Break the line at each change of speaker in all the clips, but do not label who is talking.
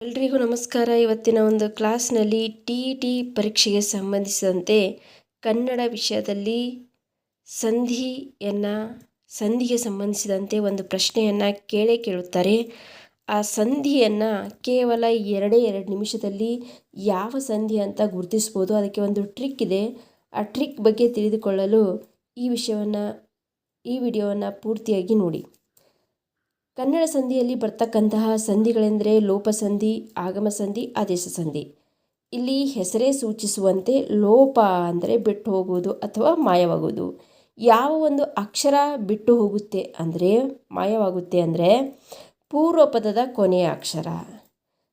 ಎಲ್ರಿಗೂ ನಮಸ್ಕಾರ. ಇವತ್ತಿನ ಒಂದು ಕ್ಲಾಸ್ನಲ್ಲಿ ಟಿ ಇ ಟಿ ಪರೀಕ್ಷೆಗೆ ಸಂಬಂಧಿಸಿದಂತೆ ಕನ್ನಡ ವಿಷಯದಲ್ಲಿ ಸಂಧಿಯನ್ನು, ಸಂಧಿಗೆ ಸಂಬಂಧಿಸಿದಂತೆ ಒಂದು ಪ್ರಶ್ನೆಯನ್ನು ಕೇಳೇ ಕೇಳುತ್ತಾರೆ. ಆ ಸಂಧಿಯನ್ನು ಕೇವಲ ಎರಡೇ ಎರಡು ನಿಮಿಷದಲ್ಲಿ ಯಾವ ಸಂಧಿ ಅಂತ ಗುರುತಿಸ್ಬೋದು. ಅದಕ್ಕೆ ಒಂದು ಟ್ರಿಕ್ ಇದೆ. ಆ ಟ್ರಿಕ್ ಬಗ್ಗೆ ತಿಳಿದುಕೊಳ್ಳಲು ಈ ವಿಷಯವನ್ನು, ಈ ವಿಡಿಯೋವನ್ನು ಪೂರ್ತಿಯಾಗಿ ನೋಡಿ. ಕನ್ನಡ ಸಂಧಿಯಲ್ಲಿ ಬರ್ತಕ್ಕಂತಹ ಸಂಧಿಗಳೆಂದರೆ ಲೋಪ ಸಂಧಿ ಆಗಮ ಸಂಧಿ ಆದೇಶ ಸಂಧಿ ಇಲ್ಲಿ ಹೆಸರೇ ಸೂಚಿಸುವಂತೆ ಲೋಪ ಅಂದರೆ ಬಿಟ್ಟು ಹೋಗುವುದು ಅಥವಾ ಮಾಯವಾಗುವುದು. ಯಾವ ಒಂದು ಅಕ್ಷರ ಬಿಟ್ಟು ಹೋಗುತ್ತೆ ಅಂದರೆ, ಮಾಯವಾಗುತ್ತೆ ಅಂದರೆ ಪೂರ್ವ ಪದದ ಕೊನೆಯ ಅಕ್ಷರ.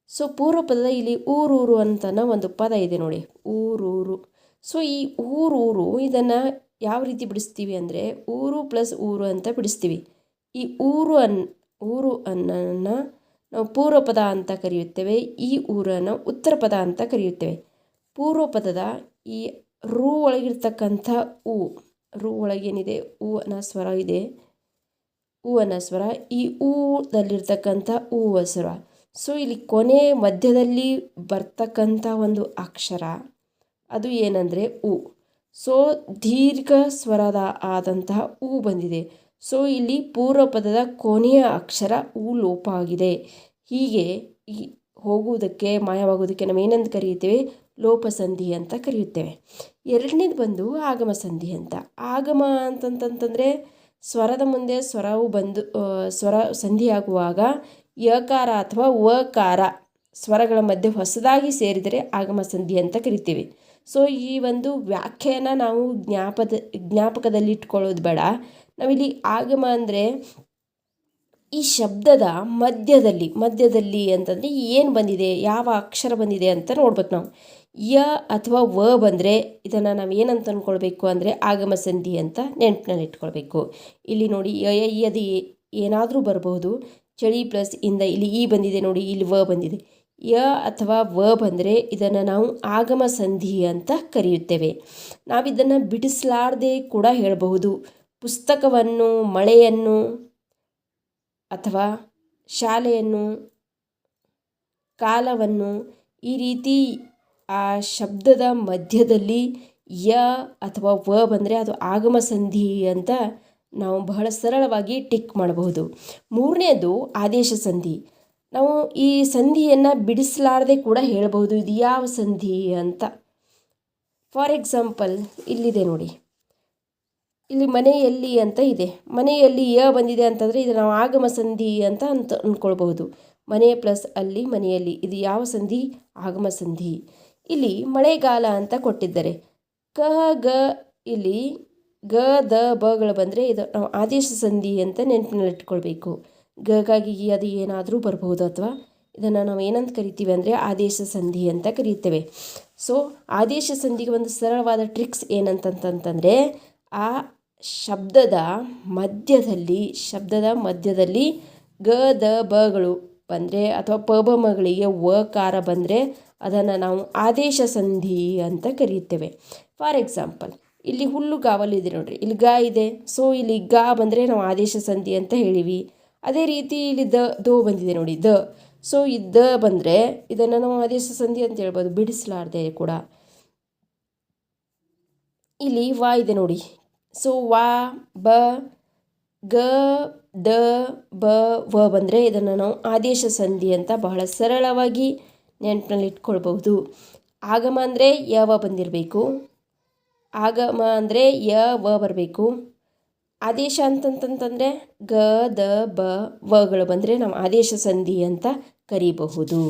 ಸೊ ಪೂರ್ವ ಪದದ ಇಲ್ಲಿ ಊರೂರು ಅಂತನ ಒಂದು ಪದ ಇದೆ ನೋಡಿ. ಊರೂರು. ಸೊ, ಈ ಊರೂರು ಇದನ್ನು ಯಾವ ರೀತಿ ಬಿಡಿಸ್ತೀವಿ ಅಂದರೆ, ಊರು ಪ್ಲಸ್ ಊರು ಅಂತ ಬಿಡಿಸ್ತೀವಿ. ಈ ಊರು ಅನ್ ಊರು ಅನ್ನನ್ನು ನಾವು ಪೂರ್ವ ಪದ ಅಂತ ಕರೆಯುತ್ತೇವೆ, ಈ ಊರನ್ನು ಉತ್ತರ ಪದ ಅಂತ ಕರೆಯುತ್ತೇವೆ. ಪೂರ್ವ ಪದದ ಈ ರು ಒಳಗಿರ್ತಕ್ಕಂಥ ಉ ರು ಒಳಗೇನಿದೆ? ಉ ಅನ್ನೋ ಸ್ವರ ಇದೆ. ಉ ಅನ್ನೋ ಸ್ವರ, ಈ ಊದಲ್ಲಿರ್ತಕ್ಕಂಥ ಉ ಸ್ವರ. ಸೊ, ಇಲ್ಲಿ ಕೊನೆ ಮಧ್ಯದಲ್ಲಿ ಬರ್ತಕ್ಕಂಥ ಒಂದು ಅಕ್ಷರ, ಅದು ಏನಂದರೆ ಉ ಸೊ, ದೀರ್ಘ ಸ್ವರದ ಆದಂತಹ ಉ ಬಂದಿದೆ. ಸೊ ಇಲ್ಲಿ ಪೂರ್ವ ಪದದ ಕೊನೆಯ ಅಕ್ಷರ ಉ ಲೋಪ ಆಗಿದೆ. ಹೀಗೆ ಈ ಹೋಗುವುದಕ್ಕೆ, ಮಾಯವಾಗುವುದಕ್ಕೆ ನಾವು ಏನಂತ ಕರೆಯುತ್ತೇವೆ? ಲೋಪ ಸಂಧಿ ಅಂತ ಕರೆಯುತ್ತೇವೆ. ಎರಡನೇದು ಬಂದು ಆಗಮ ಸಂಧಿ ಅಂತ. ಆಗಮ ಅಂತಂತಂತಂದರೆ ಸ್ವರದ ಮುಂದೆ ಸ್ವರವು ಬಂದು ಸ್ವರ ಸಂಧಿಯಾಗುವಾಗ ಯಕಾರ ಅಥವಾ ವಕಾರ ಸ್ವರಗಳ ಮಧ್ಯೆ ಹೊಸದಾಗಿ ಸೇರಿದರೆ ಆಗಮ ಸಂಧಿ ಅಂತ ಕರಿತೀವಿ. ಸೊ ಈ ಒಂದು ವ್ಯಾಖ್ಯೆಯನ್ನು ನಾವು ಜ್ಞಾಪದ, ಜ್ಞಾಪಕದಲ್ಲಿ ಇಟ್ಕೊಳ್ಳೋದು ಬೇಡ. ನಾವಿಲ್ಲಿ ಆಗಮ ಅಂದರೆ ಈ ಶಬ್ದದ ಮಧ್ಯದಲ್ಲಿ ಮಧ್ಯದಲ್ಲಿ ಅಂತಂದರೆ ಏನು ಬಂದಿದೆ, ಯಾವ ಅಕ್ಷರ ಬಂದಿದೆ ಅಂತ ನೋಡ್ಬೇಕು ನಾವು. ಯ ಅಥವಾ ವ ಬಂದರೆ ಇದನ್ನು ನಾವು ಏನಂತ ಅಂದ್ಕೊಳ್ಬೇಕು ಅಂದರೆ ಆಗಮ ಸಂಧಿ ಅಂತ ನೆನಪಿನಲ್ಲಿ ಇಟ್ಕೊಳ್ಬೇಕು. ಇಲ್ಲಿ ನೋಡಿ ಯ ಯದು ಏನಾದರೂ ಬರಬಹುದು ಚಳಿ ಪ್ಲಸ್ ಇಂದ ಇಲ್ಲಿ ಈ ಬಂದಿದೆ ನೋಡಿ, ಇಲ್ಲಿ ವ ಬಂದಿದೆ. ಯ ಅಥವಾ ವ ಬಂದರೆ ಇದನ್ನು ನಾವು ಆಗಮ ಸಂಧಿ ಅಂತ ಕರೆಯುತ್ತೇವೆ. ನಾವಿದನ್ನು ಬಿಡಿಸಲಾರದೆ ಕೂಡ ಹೇಳಬಹುದು. ಪುಸ್ತಕವನ್ನು, ಮಳೆಯನ್ನು ಅಥವಾ ಶಾಲೆಯನ್ನು, ಕಾಲವನ್ನು ಈ ರೀತಿ ಆ ಶಬ್ದದ ಮಧ್ಯದಲ್ಲಿ ಯ ಅಥವಾ ವ ಬಂದರೆ ಅದು ಆಗಮ ಸಂಧಿ ಅಂತ ನಾವು ಬಹಳ ಸರಳವಾಗಿ ಟಿಕ್ ಮಾಡಬಹುದು. ಮೂರನೇದು ಆದೇಶ ಸಂಧಿ. ನಾವು ಈ ಸಂಧಿಯನ್ನು ಬಿಡಿಸಲಾರದೆ ಕೂಡ ಹೇಳಬಹುದು, ಇದು ಯಾವ ಸಂಧಿ ಅಂತ. ಫಾರ್ ಎಕ್ಸಾಂಪಲ್ ಇಲ್ಲಿದೆ ನೋಡಿ. ಇಲ್ಲಿ ಮನೆಯಲ್ಲಿ ಅಂತ ಇದೆ. ಮನೆಯಲ್ಲಿ ಯ ಬಂದಿದೆ ಅಂತಂದರೆ ಇದು ನಾವು ಆಗಮ ಸಂಧಿ ಅಂತ ಅಂತ ಅಂದ್ಕೊಳ್ಬಹುದು ಮನೆ ಪ್ಲಸ್ ಅಲ್ಲಿ ಮನೆಯಲ್ಲಿ. ಇದು ಯಾವ ಸಂಧಿ? ಆಗಮ ಸಂಧಿ. ಇಲ್ಲಿ ಮಳೆಗಾಲ ಅಂತ ಕೊಟ್ಟಿದ್ದಾರೆ. ಕ, ಗ ಇಲ್ಲಿ ಗ, ದ ಬಗಳು ಬಂದರೆ ಇದು ನಾವು ಆದೇಶ ಸಂಧಿ ಅಂತ ನೆನಪಿನಲ್ಲಿಟ್ಕೊಳ್ಬೇಕು ಗಗಾಗಿ ಅದು ಏನಾದರೂ ಬರಬಹುದು ಅಥವಾ ಇದನ್ನು ನಾವು ಏನಂತ ಕರಿತೀವಿ ಅಂದರೆ ಆದೇಶ ಸಂಧಿ ಅಂತ ಕರೀತೇವೆ. ಸೊ ಆದೇಶ ಸಂಧಿಗೆ ಒಂದು ಸರಳವಾದ ಟ್ರಿಕ್ಸ್ ಏನಂತಂತಂತಂದರೆ ಆ ಶಬ್ದದ ಮಧ್ಯದಲ್ಲಿ ಶಬ್ದದ ಮಧ್ಯದಲ್ಲಿ ಗ, ದ ಬಗಳು ಬಂದರೆ ಅಥವಾ ಪ, ಬ ಮಗಳಿಗೆ ಕಾರ ಬಂದರೆ ಅದನ್ನು ನಾವು ಆದೇಶ ಸಂಧಿ ಅಂತ ಕರೆಯುತ್ತೇವೆ. ಫಾರ್ ಎಕ್ಸಾಂಪಲ್ ಇಲ್ಲಿ ಹುಲ್ಲು ಇದೆ ನೋಡಿರಿ. ಇಲ್ಲಿ ಗ ಇದೆ. ಸೊ ಇಲ್ಲಿ ಗ ಬಂದರೆ ನಾವು ಆದೇಶ ಸಂಧಿ ಅಂತ ಹೇಳಿವಿ. ಅದೇ ರೀತಿ ಇಲ್ಲಿ ದ, ದೋ ಬಂದಿದೆ ನೋಡಿ, ದ. ಸೊ ಈ ದ ಬಂದರೆ ಇದನ್ನು ನಾವು ಆದೇಶ ಸಂಧಿ ಅಂತ ಹೇಳ್ಬೋದು. ಬಿಡಿಸಲಾರ್ದೆ ಕೂಡ. ಇಲ್ಲಿ ವಾ ಇದೆ ನೋಡಿ. ಸೊ ವ ಬ ಗ ದ ಬ ವ ಬಂದರೆ ಇದನ್ನು ನಾವು ಆದೇಶ ಸಂಧಿ ಅಂತ ಬಹಳ ಸರಳವಾಗಿ ನೆನಪಿನಲ್ಲಿ ಇಟ್ಕೊಳ್ಬಹುದು ಆಗಮ ಅಂದರೆ ಯವ ಬಂದಿರಬೇಕು. ಆಗಮ ಅಂದರೆ ಯ ವ ಬರಬೇಕು. ಆದೇಶ ಅಂತಂತಂತಂದರೆ ಗ ದ ಬ ವಗಳು ಬಂದರೆ ನಾವು ಆದೇಶ ಸಂಧಿ ಅಂತ ಕರೀಬಹುದು.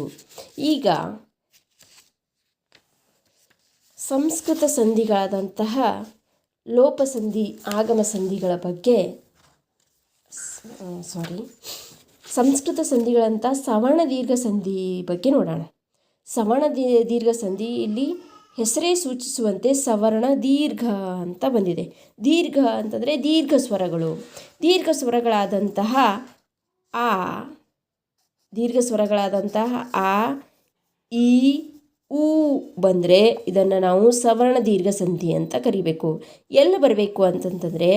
ಈಗ ಸಂಸ್ಕೃತ ಸಂಧಿಗಳಾದಂತಹ ಲೋಪಸಂಧಿ ಆಗಮ ಸಂಧಿಗಳ ಬಗ್ಗೆ ಸಾರಿ ಸಂಸ್ಕೃತ ಸಂಧಿಗಳಂಥ ಸವರ್ಣ ದೀರ್ಘ ಸಂಧಿ ಬಗ್ಗೆ ನೋಡೋಣ. ಸವರ್ಣ ದೀರ್ಘ ಸಂಧಿ ಇಲ್ಲಿ ಹೆಸರೇ ಸೂಚಿಸುವಂತೆ ಸವರ್ಣ ದೀರ್ಘ ಅಂತ ಬಂದಿದೆ. ದೀರ್ಘ ಅಂತಂದರೆ ದೀರ್ಘ ಸ್ವರಗಳು. ದೀರ್ಘ ಸ್ವರಗಳಾದಂತಹ ಆ, ದೀರ್ಘ ಸ್ವರಗಳಾದಂತಹ ಆ, ಈ ಉ ಬಂದರೆ ಇದನ್ನು ನಾವು ಸವರ್ಣ ದೀರ್ಘ ಸಂಧಿ ಅಂತ ಕರಿಬೇಕು. ಎಲ್ಲಿ ಬರಬೇಕು ಅಂತಂತಂದರೆ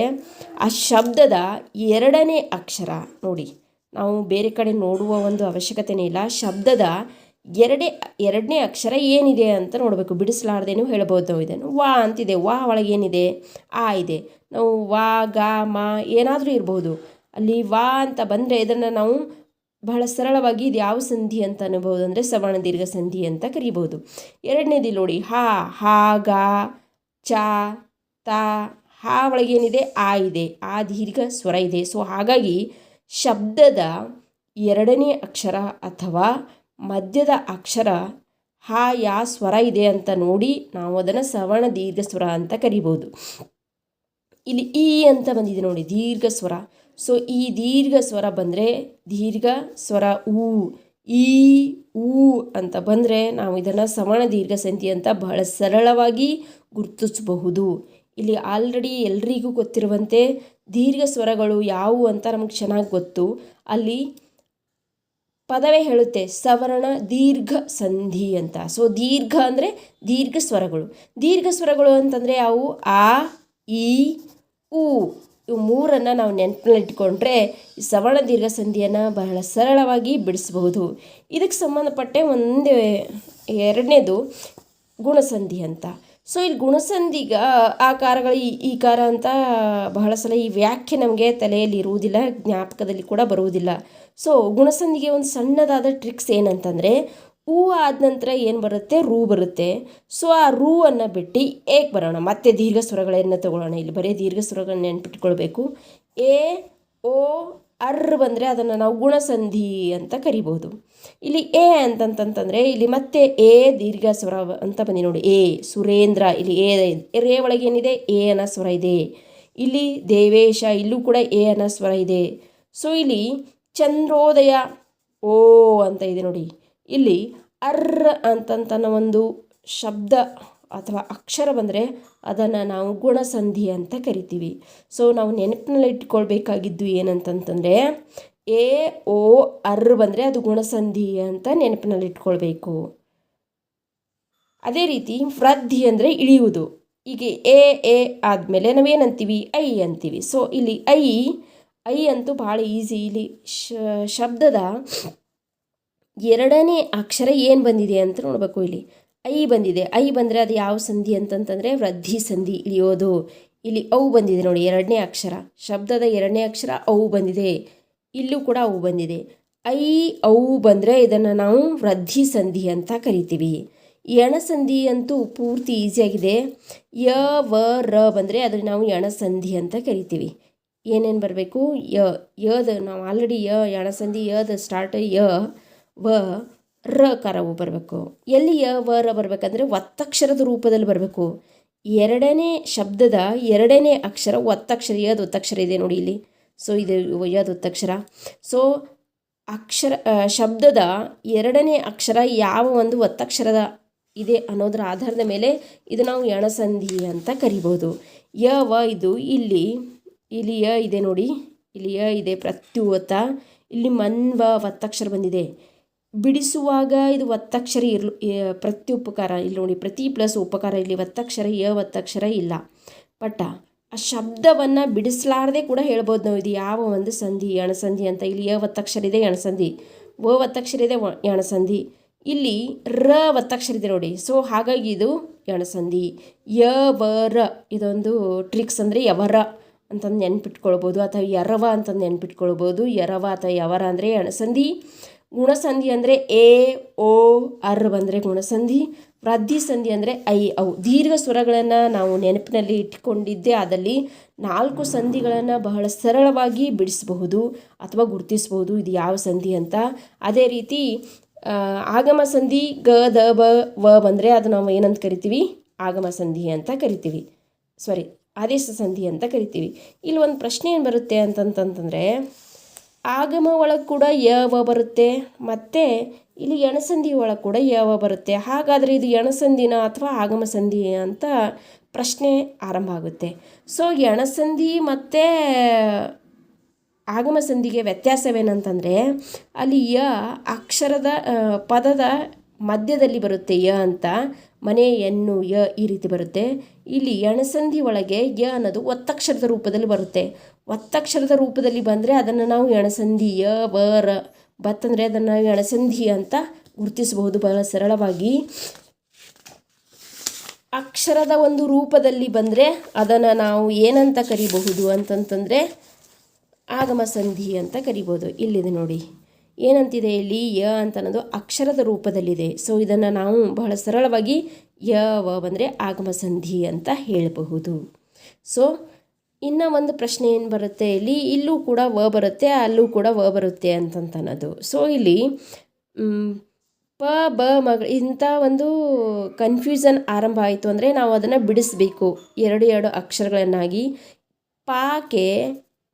ಆ ಶಬ್ದದ ಎರಡನೇ ಅಕ್ಷರ ನೋಡಿ. ನಾವು ಬೇರೆ ಕಡೆ ನೋಡುವ ಒಂದು ಅವಶ್ಯಕತೆನೇ ಇಲ್ಲ. ಶಬ್ದದ ಎರಡೇ, ಎರಡನೇ ಅಕ್ಷರ ಏನಿದೆ ಅಂತ ನೋಡಬೇಕು. ಬಿಡಿಸಲಾರ್ದೇನು ಹೇಳ್ಬೋದು ನಾವು ಇದನ್ನು ವಾ ಅಂತಿದೆ. ವಾ ಏನಿದೆ? ಆ ಇದೆ. ನಾವು ವಾ, ಗ, ಮ ಏನಾದರೂ ಇರ್ಬೋದು. ಅಲ್ಲಿ ವಾ ಅಂತ ಬಂದರೆ ಇದನ್ನು ನಾವು ಬಹಳ ಸರಳವಾಗಿ ಇದು ಯಾವ ಸಂಧಿ ಅಂತ ಅನ್ಬೋದು ಅಂದರೆ ಸವರ್ಣ ದೀರ್ಘ ಸಂಧಿ ಅಂತ ಕರಿಬೋದು ಎರಡನೇದು ನೋಡಿ, ಹಾ ಹಾ ಗ ಚ, ತ, ಹಾ ಏನಿದೆ? ಆ ಇದೆ. ಆ ದೀರ್ಘ ಸ್ವರ ಇದೆ. ಸೊ ಹಾಗಾಗಿ ಶಬ್ದದ ಎರಡನೇ ಅಕ್ಷರ ಅಥವಾ ಮಧ್ಯದ ಅಕ್ಷರ ಹಾ, ಯಾ ಸ್ವರ ಇದೆ ಅಂತ ನೋಡಿ ನಾವು ಅದನ್ನು ಸವರ್ಣ ದೀರ್ಘ ಸ್ವರ ಅಂತ ಕರಿಬೋದು ಇಲ್ಲಿ ಈ ಅಂತ ಬಂದಿದೆ ನೋಡಿ, ದೀರ್ಘ ಸ್ವರ. ಸೊ ಈ ದೀರ್ಘ ಸ್ವರ ಬಂದರೆ ದೀರ್ಘ ಸ್ವರ ಊ, ಈ ಊ ಅಂತ ಬಂದರೆ ನಾವು ಇದನ್ನು ಸವರ್ಣ ದೀರ್ಘ ಸಂಧಿ ಅಂತ ಬಹಳ ಸರಳವಾಗಿ ಗುರುತಿಸಬಹುದು. ಇಲ್ಲಿ ಆಲ್ರೆಡಿ ಎಲ್ರಿಗೂ ಗೊತ್ತಿರುವಂತೆ ದೀರ್ಘ ಸ್ವರಗಳು ಯಾವುವು ಅಂತ ನಮಗೆ ಚೆನ್ನಾಗಿ ಗೊತ್ತು. ಅಲ್ಲಿ ಪದವೇ ಹೇಳುತ್ತೆ ಸವರ್ಣ ದೀರ್ಘ ಸಂಧಿ ಅಂತ. ಸೊ ದೀರ್ಘ ಅಂದರೆ ದೀರ್ಘ ಸ್ವರಗಳು. ದೀರ್ಘ ಸ್ವರಗಳು ಅಂತಂದರೆ ಅವು ಆ, ಈ ಉ ಇವು ಮೂರನ್ನು ನಾವು ನೆನಪಿನಲ್ಲಿ ಇಟ್ಕೊಂಡ್ರೆ ಈ ಸವರ್ಣ ದೀರ್ಘ ಸಂಧಿಯನ್ನು ಬಹಳ ಸರಳವಾಗಿ ಬಿಡಿಸಬಹುದು. ಇದಕ್ಕೆ ಸಂಬಂಧಪಟ್ಟೆ ಒಂದೇ ಎರಡನೇದು ಗುಣಸಂಧಿ ಅಂತ. ಸೊ ಇಲ್ಲಿ ಗುಣಸಂಧಿಗ ಆ ಕಾರಗಳು ಈ ಈ ಕಾರ ಅಂತ ಬಹಳ ಸಲ ಈ ವ್ಯಾಖ್ಯೆ ನಮಗೆ ತಲೆಯಲ್ಲಿ ಇರುವುದಿಲ್ಲ, ಜ್ಞಾಪಕದಲ್ಲಿ ಕೂಡ ಬರುವುದಿಲ್ಲ. ಸೊ ಗುಣಸಂಧಿಗೆ ಒಂದು ಸಣ್ಣದಾದ ಟ್ರಿಕ್ಸ್ ಏನಂತಂದರೆ ಹೂ ಆದ ನಂತರ ಏನು ಬರುತ್ತೆ? ರೂ ಬರುತ್ತೆ. ಸೊ, ಆ ರೂ ಅನ್ನು ಬಿಟ್ಟು ಏಕ್ ಬರೋಣ. ಮತ್ತೆ ದೀರ್ಘ ಸ್ವರಗಳನ್ನು ತಗೊಳ್ಳೋಣ. ಇಲ್ಲಿ ಬರೀ ದೀರ್ಘ ಸ್ವರಗಳನ್ನ ನೆನ್ಪಿಟ್ಕೊಳ್ಬೇಕು. ಎ, ಓ, ಅರ್ ಬಂದರೆ ಅದನ್ನು ನಾವು ಗುಣಸಂಧಿ ಅಂತ ಕರಿಬೋದು ಇಲ್ಲಿ ಎ ಅಂತಂತಂತಂದರೆ ಇಲ್ಲಿ ಮತ್ತೆ ಎ ದೀರ್ಘ ಸ್ವರ ಅಂತ ಬಂದಿ ನೋಡಿ. ಎ, ಸುರೇಂದ್ರ. ಇಲ್ಲಿ ಎ ರೇ ಒಳಗೆ ಏನಿದೆ? ಎ ಅನ್ನೋ ಸ್ವರ ಇದೆ. ಇಲ್ಲಿ ದೇವೇಶ. ಇಲ್ಲೂ ಕೂಡ ಎ ಅನ್ನೋ ಸ್ವರ ಇದೆ. ಸೊ, ಇಲ್ಲಿ ಚಂದ್ರೋದಯ ಓ ಅಂತ ಇದೆ ನೋಡಿ. ಇಲ್ಲಿ ಅರ್ರ ಅಂತಂತನ ಒಂದು ಶಬ್ದ ಅಥವಾ ಅಕ್ಷರ ಬಂದರೆ ಅದನ್ನು ನಾವು ಗುಣಸಂಧಿ ಅಂತ ಕರಿತೀವಿ. ಸೊ ನಾವು ನೆನಪಿನಲ್ಲಿ ಇಟ್ಕೊಳ್ಬೇಕಾಗಿದ್ದು ಏನಂತಂತಂದರೆ, ಎ, ಓ, ಅರ್ ಬಂದರೆ ಅದು ಗುಣಸಂಧಿ ಅಂತ ನೆನಪಿನಲ್ಲಿ ಇಟ್ಕೊಳ್ಬೇಕು. ಅದೇ ರೀತಿ ವೃದ್ಧಿ ಅಂದರೆ ಇಳಿಯುವುದು. ಈಗ ಎ ಎ ಆದಮೇಲೆ ನಾವೇನಂತೀವಿ? ಐ ಅಂತೀವಿ. ಸೊ ಇಲ್ಲಿ ಐ ಐ ಅಂತೂ ಭಾಳ ಈಸಿ ಇಲ್ಲಿ ಶಬ್ದದ ಎರಡನೇ ಅಕ್ಷರ ಏನು ಬಂದಿದೆ ಅಂತ ನೋಡಬೇಕು ಇಲ್ಲಿ. ಐ ಬಂದಿದೆ. ಐ ಬಂದರೆ ಅದು ಯಾವ ಸಂಧಿ ಅಂತಂತಂದರೆ ವೃದ್ಧಿ ಸಂಧಿ ಇಳಿಯೋದು. ಇಲ್ಲಿ ಅವು ಬಂದಿದೆ ನೋಡಿ, ಎರಡನೇ ಅಕ್ಷರ. ಶಬ್ದದ ಎರಡನೇ ಅಕ್ಷರ ಅವು ಬಂದಿದೆ. ಇಲ್ಲೂ ಕೂಡ ಅವು ಬಂದಿದೆ. ಐ ಅವು ಬಂದರೆ ಇದನ್ನು ನಾವು ವೃದ್ಧಿ ಸಂಧಿ ಅಂತ ಕರಿತೀವಿ. ಎಣಸಂಧಿ ಅಂತೂ ಪೂರ್ತಿ ಈಸಿಯಾಗಿದೆ ಯ, ವ, ರ ಬಂದರೆ ಅದನ್ನು ನಾವು ಎಣಸಂಧಿ ಅಂತ ಕರಿತೀವಿ. ಏನೇನು ಬರಬೇಕು? ಯ ಯದ ನಾವು ಆಲ್ರೆಡಿ ಯ ಎಣಸಂಧಿ ಯದ ಸ್ಟಾರ್ಟ್ ಯ. ವ, ರ ಕರವು ಬರಬೇಕು. ಎಲ್ಲಿ ಯ ವ, ರ ಬರಬೇಕಂದ್ರೆ ಒತ್ತಕ್ಷರದ ರೂಪದಲ್ಲಿ ಬರಬೇಕು. ಎರಡನೇ ಶಬ್ದದ ಎರಡನೇ ಅಕ್ಷರ ಒತ್ತಕ್ಷರ ಯದ್ ಒತ್ತಕ್ಷರ ಇದೆ ನೋಡಿ ಇಲ್ಲಿ. ಸೊ ಇದು ಯದ್ ಒತ್ತಕ್ಷರ ಸೊ ಅಕ್ಷರ ಶಬ್ದದ ಎರಡನೇ ಅಕ್ಷರ ಯಾವ ಒಂದು ಒತ್ತಕ್ಷರದ ಇದೆ ಅನ್ನೋದರ ಆಧಾರದ ಮೇಲೆ ಇದು ನಾವು ಎಣಸಂಧಿ ಅಂತ ಕರಿಬೋದು. ಯ, ವ, ಇದು ಇಲ್ಲಿ ಇಲ್ಲಿ ಯ ಇದೆ ನೋಡಿ. ಇಲ್ಲಿ ಯ ಇದೆ ಪ್ರತ್ಯುವತ. ಇಲ್ಲಿ ಮನ್ವ ಒತ್ತಕ್ಷರ ಬಂದಿದೆ. ಬಿಡಿಸುವಾಗ ಇದು ಒತ್ತಕ್ಷರ ಇರ್ಲು ಪ್ರತಿ ಉಪಕಾರ ಇಲ್ಲಿ ನೋಡಿ, ಪ್ರತಿ ಪ್ಲಸ್ ಉಪಕಾರ ಇಲ್ಲಿ ಒತ್ತಕ್ಷರ ಯ ಒತ್ತಕ್ಷರ ಇಲ್ಲ. ಬಟ್ ಆ ಶಬ್ದವನ್ನು ಬಿಡಿಸಲಾರದೆ ಕೂಡ ಹೇಳ್ಬೋದು ನಾವು, ಇದು ಯಾವ ಒಂದು ಸಂಧಿ, ಎಣಸಂಧಿ ಅಂತ, ಇಲ್ಲಿ ಯ ಒತ್ತಕ್ಷರ ಇದೆ, ಎಣಸಂಧಿ ವ ಒತ್ತಕ್ಷರ ಇದೆ ಎಣಸಂಧಿ. ಇಲ್ಲಿ ರ ಒತ್ತಕ್ಷರ ಇದೆ ನೋಡಿ, ಸೊ ಹಾಗಾಗಿ ಇದು ಎಣಸಂಧಿ. ಯ ವ ರ ಇದೊಂದು ಟ್ರಿಕ್ಸ್ ಅಂದರೆ ಯವರ ಅಂತಂದು ನೆನ್ಪಿಟ್ಕೊಳ್ಬೋದು, ಅಥವಾ ಯರವ ಅಂತಂದು ನೆನ್ಪಿಟ್ಕೊಳ್ಬೋದು ಯರವ ಅಥವಾ ಯವರ ಅಂದರೆ ಎಣಸಂಧಿ. ಗುಣಸಂಧಿ ಅಂದರೆ ಎ, ಓ, ಅರ್ ಬಂದರೆ ಗುಣಸಂಧಿ, ವೃದ್ಧಿ ಸಂಧಿ ಅಂದರೆ ಐ, ಅವು. ದೀರ್ಘ ಸ್ವರಗಳನ್ನು ನಾವು ನೆನಪಿನಲ್ಲಿ ಇಟ್ಕೊಂಡಿದ್ದೇ ಅದರಲ್ಲಿ ನಾಲ್ಕು ಸಂಧಿಗಳನ್ನು ಬಹಳ ಸರಳವಾಗಿ ಬಿಡಿಸಬಹುದು ಅಥವಾ ಗುರುತಿಸಬಹುದು ಇದು ಯಾವ ಸಂಧಿ ಅಂತ. ಅದೇ ರೀತಿ ಆಗಮ ಸಂಧಿ ಗ, ದ, ಬ, ವ ಬಂದರೆ ಅದು ನಾವು ಏನಂತ ಕರಿತೀವಿ? ಆಗಮ ಸಂಧಿ ಅಂತ ಕರಿತೀವಿ. ಸಾರಿ ಆದೇಶ ಸಂಧಿ ಅಂತ ಕರಿತೀವಿ. ಇಲ್ಲಿ ಒಂದು ಪ್ರಶ್ನೆ ಏನು ಬರುತ್ತೆ ಅಂತಂತಂತಂದರೆ ಆಗಮ ಒಳಗೆ ಕೂಡ ಯವ ಬರುತ್ತೆ, ಮತ್ತು ಇಲ್ಲಿ ಎಣಸಂಧಿ ಒಳಗೆ ಕೂಡ ಯವ ಬರುತ್ತೆ. ಹಾಗಾದರೆ ಇದು ಎಣಸಂಧಿನ ಅಥವಾ ಆಗಮ ಸಂಧಿ ಅಂತ ಪ್ರಶ್ನೆ ಆರಂಭ ಆಗುತ್ತೆ. ಸೊ ಎಣಸಂಧಿ ಮತ್ತು ಆಗಮ ಸಂಧಿಗೆ ವ್ಯತ್ಯಾಸವೇನಂತಂದರೆ, ಅಲ್ಲಿ ಯ ಅಕ್ಷರದ ಪದದ ಮಧ್ಯದಲ್ಲಿ ಬರುತ್ತೆ ಯ ಅಂತ, ಮನೆ ಎನ್ನು ಯ ಈ ರೀತಿ ಬರುತ್ತೆ. ಇಲ್ಲಿ ಎಣಸಂಧಿ ಒಳಗೆ ಯ ಅನ್ನೋದು ಒತ್ತಕ್ಷರದ ರೂಪದಲ್ಲಿ ಬರುತ್ತೆ. ಒತ್ತಕ್ಷರದ ರೂಪದಲ್ಲಿ ಬಂದರೆ ಅದನ್ನು ನಾವು ಎಣಸಂಧಿ ಯ ಬ ರ ಬತ್ತಂದರೆ ಅದನ್ನು ನಾವು ಎಣಸಂಧಿ ಅಂತ ಗುರುತಿಸಬಹುದು ಬಹಳ ಸರಳವಾಗಿ. ಅಕ್ಷರದ ಒಂದು ರೂಪದಲ್ಲಿ ಬಂದರೆ ಅದನ್ನು ನಾವು ಏನಂತ ಕರಿಬಹುದು ಅಂತಂತಂದರೆ ಆಗಮ ಸಂಧಿ ಅಂತ ಕರಿಬೋದು ಇಲ್ಲಿದೆ ನೋಡಿ. ಏನಂತಿದೆ ಇಲ್ಲಿ ಯ ಅಂತ ಅನ್ನೋದು ಅಕ್ಷರದ ರೂಪದಲ್ಲಿದೆ. ಸೊ ಇದನ್ನು ನಾವು ಬಹಳ ಸರಳವಾಗಿ ಯ, ವ ಬಂದರೆ ಆಗಮ ಸಂಧಿ ಅಂತ ಹೇಳಬಹುದು. ಸೊ ಇನ್ನು ಒಂದು ಪ್ರಶ್ನೆ ಏನು ಬರುತ್ತೆ ಇಲ್ಲಿ? ಇಲ್ಲೂ ಕೂಡ ವ ಬರುತ್ತೆ, ಅಲ್ಲೂ ಕೂಡ ವ ಬರುತ್ತೆ ಅಂತಂತ ಅನ್ನೋದು. ಸೊ ಇಲ್ಲಿ ಪ, ಬ ಮಗ ಇಂಥ ಒಂದು ಕನ್ಫ್ಯೂಸನ್ ಆರಂಭ ಆಯಿತು ಅಂದರೆ ನಾವು ಅದನ್ನು ಬಿಡಿಸ್ಬೇಕು. ಎರಡು ಎರಡು ಅಕ್ಷರಗಳನ್ನಾಗಿ. ಪಾಕೆ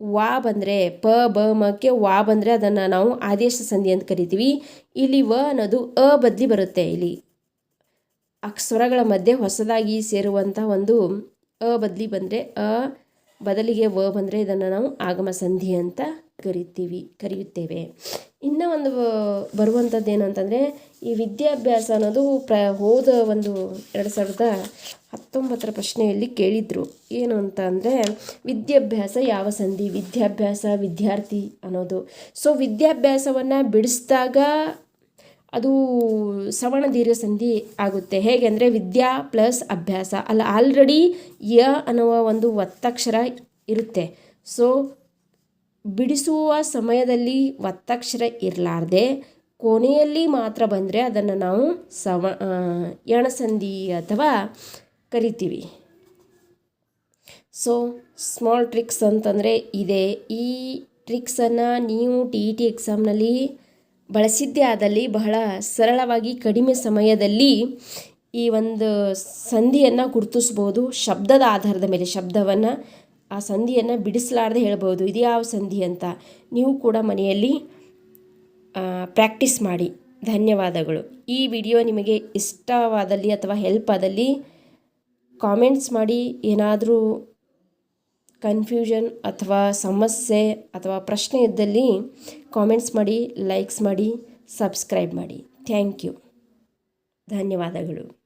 ವಾ ಬಂದರೆ ಪ, ಬ ಮಕ್ಕೆ ವಾ ಬಂದರೆ ಅದನ್ನು ನಾವು ಆದೇಶ ಸಂಧಿ ಅಂತ ಕರಿತೀವಿ. ಇಲ್ಲಿ ವ ಅನ್ನೋದು ಅ ಬದಲಿ ಬರುತ್ತೆ ಇಲ್ಲಿ. ಅಕ್ಷರಗಳ ಮಧ್ಯೆ ಹೊಸದಾಗಿ ಸೇರುವಂಥ ಒಂದು ಅ ಬದಲಿ ಬಂದರೆ ಅ, ಬದಲಿಗೆ ವ ಬಂದರೆ ಇದನ್ನು ನಾವು ಆಗಮ ಸಂಧಿ ಅಂತ ಕರಿತೀವಿ, ಕರೆಯುತ್ತೇವೆ. ಇನ್ನೂ ಒಂದು ಬರುವಂಥದ್ದು ಏನಂತಂದರೆ ಈ ವಿದ್ಯಾಭ್ಯಾಸ ಅನ್ನೋದು ಪ್ರ, ಹೋದ ಒಂದು ಎರಡು ಸಾವಿರದ ಹತ್ತೊಂಬತ್ತರ ಪ್ರಶ್ನೆಯಲ್ಲಿ ಕೇಳಿದರು. ಏನು ಅಂತ ಅಂದರೆ, ವಿದ್ಯಾಭ್ಯಾಸ ಯಾವ ಸಂಧಿ? ವಿದ್ಯಾಭ್ಯಾಸ, ವಿದ್ಯಾರ್ಥಿ ಅನ್ನೋದು. ಸೊ ವಿದ್ಯಾಭ್ಯಾಸವನ್ನು ಬಿಡಿಸಿದಾಗ ಅದು ಸವರ್ಣ ದೀರ್ಘ ಸಂಧಿ ಆಗುತ್ತೆ. ಹೇಗೆ ಅಂದರೆ, ವಿದ್ಯಾ ಪ್ಲಸ್ ಅಭ್ಯಾಸ. ಅಲ್ಲ, ಆಲ್ರೆಡಿ ಯ ಅನ್ನುವ ಒಂದು ಒತ್ತಕ್ಷರ ಇರುತ್ತೆ. ಸೊ ಬಿಡಿಸುವ ಸಮಯದಲ್ಲಿ ಒತ್ತಕ್ಷರ ಇರಲಾರ್ದೆ ಕೊನೆಯಲ್ಲಿ ಮಾತ್ರ ಬಂದರೆ ಅದನ್ನು ನಾವು ಸವ ಆ, ಎಣಸಂಧಿ ಅಥವಾ ಕರಿತೀವಿ. ಸೊ ಸ್ಮಾಲ್ ಟ್ರಿಕ್ಸ್ ಅಂತಂದರೆ ಇದೆ. ಈ ಟ್ರಿಕ್ಸನ್ನು ನೀವು ಟಿ ಇ ಟಿ ಎಕ್ಸಾಮ್ನಲ್ಲಿ ಬಳಸಿದ್ದೇ ಆದಲ್ಲಿ ಬಹಳ ಸರಳವಾಗಿ ಕಡಿಮೆ ಸಮಯದಲ್ಲಿ ಈ ಒಂದು ಸಂಧಿಯನ್ನು ಗುರುತಿಸ್ಬೋದು. ಶಬ್ದದ ಆಧಾರದ ಮೇಲೆ ಶಬ್ದವನ್ನು ಆ ಸಂಧಿಯನ್ನು ಬಿಡಿಸಲಾರ್ದೆ ಹೇಳ್ಬೋದು. ಇದು ಯಾವ ಸಂಧಿ ಅಂತ. ನೀವು ಕೂಡ ಮನೆಯಲ್ಲಿ ಪ್ರಾಕ್ಟೀಸ್ ಮಾಡಿ. ಧನ್ಯವಾದಗಳು. ಈ ವಿಡಿಯೋ ನಿಮಗೆ ಇಷ್ಟವಾದಲ್ಲಿ ಅಥವಾ ಹೆಲ್ಪ್ ಆದಲ್ಲಿ ಕಾಮೆಂಟ್ಸ್ ಮಾಡಿ. ಏನಾದರೂ ಕನ್ಫ್ಯೂಷನ್ ಅಥವಾ ಸಮಸ್ಯೆ ಅಥವಾ ಪ್ರಶ್ನೆ ಇದ್ದಲ್ಲಿ ಕಾಮೆಂಟ್ಸ್ ಮಾಡಿ ಲೈಕ್ಸ್ ಮಾಡಿ ಸಬ್ಸ್ಕ್ರೈಬ್ ಮಾಡಿ. ಥ್ಯಾಂಕ್ ಯು ಧನ್ಯವಾದಗಳು.